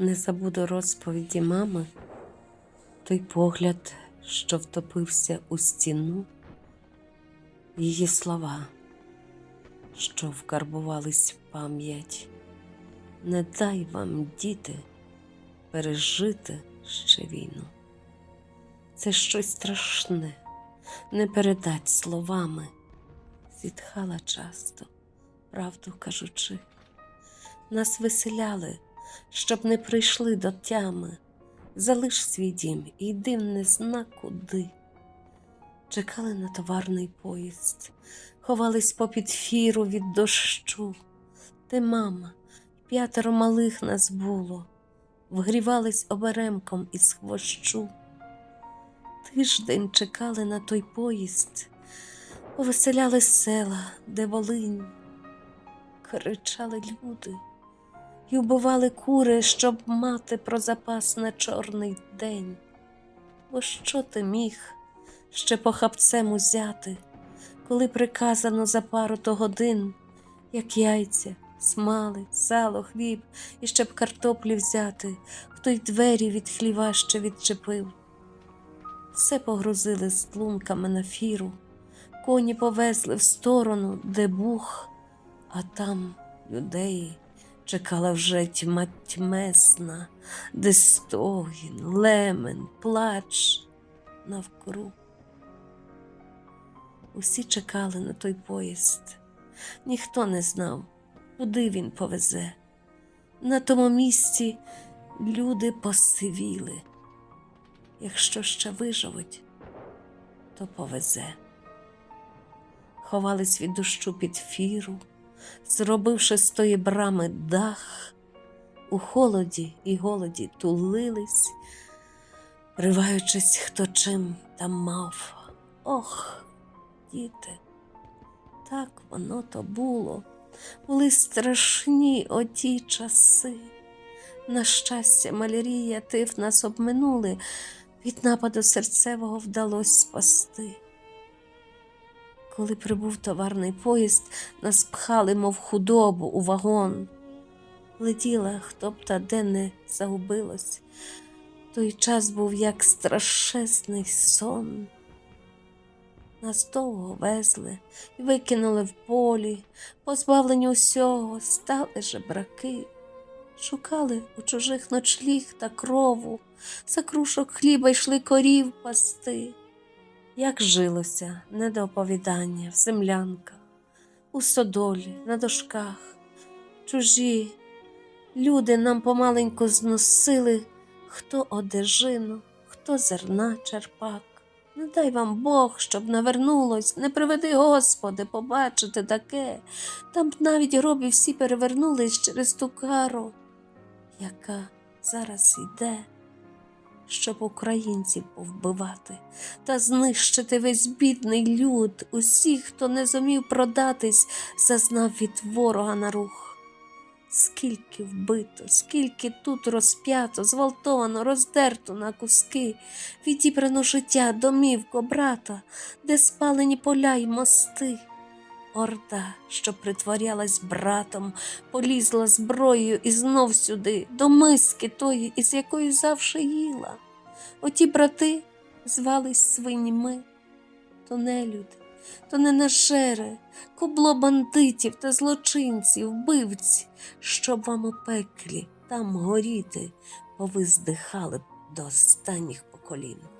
Не забуду розповіді мами, той погляд, що втопився у стіну, її слова, що вкарбувались в пам'ять. Не дай вам, діти, пережити ще війну. Це щось страшне, не передать словами. Зітхала часто, правду кажучи. Нас веселяли, щоб не прийшли до тями. Залиш свій дім і йди в не зна куди. Чекали на товарний поїзд, ховались попід фіру від дощу. Ти, мама, п'ятеро малих нас було, вгрівались оберемком із хвощу. Тиждень чекали на той поїзд, повеселяли села, де волинь, кричали люди і вбивали кури, щоб мати про запас на чорний день. Бо що ти міг ще похапцем узяти, коли приказано за пару то годин, як яйця, смалець, сало, хліб і ще б картоплі взяти, хто й двері від хліва ще відчепив. Все погрузили з тлунками на фіру, коні повезли в сторону, де бух, а там юдеї чекала вже тьма тьмесна, де стогін, лемен, плач навкруг. Усі чекали на той поїзд, ніхто не знав, куди він повезе. На тому місці люди посивіли. Якщо ще виживуть, то повезе. Ховались від дощу під фіру, зробивши з тої брами дах, у холоді і голоді тулились, риваючись, хто чим там мав. Ох, діти, так воно то було, були страшні оті часи. На щастя, малярія, тиф нас обминули, від нападу серцевого вдалося спасти. Коли прибув товарний поїзд, нас пхали, мов худобу, у вагон. Летіла, хто б та де не загубилось. Той час був як страшесний сон. Нас довго везли і викинули в полі, позбавлені усього, стали жебраки. Шукали у чужих ночліг та крову, за крушок хліба йшли корів пасти. Як жилося не до оповідання в землянках, у содолі, на дошках, чужі люди нам помаленьку зносили, хто одежину, хто зерна черпак. Не дай вам Бог, щоб навернулось, не приведи, Господи, побачити таке. Там б навіть гроби всі перевернулись через ту кару, яка зараз йде щоб українців повбивати та знищити весь бідний люд, усіх, хто не зумів продатись, зазнав від ворога на рух. Скільки вбито, скільки тут розп'ято, зґвалтовано, роздерто на куски, відібрано життя, домівко, брата, де спалені поля й мости. Орда, що притворялась братом, полізла зброєю і знов сюди, до миски тої, із якої завше їла. Оті брати звались свиньми, то не люди, то не нашери, кубло бандитів та злочинців, вбивці, щоб вам у пеклі там горіти, бо ви здихали б до останніх поколінь.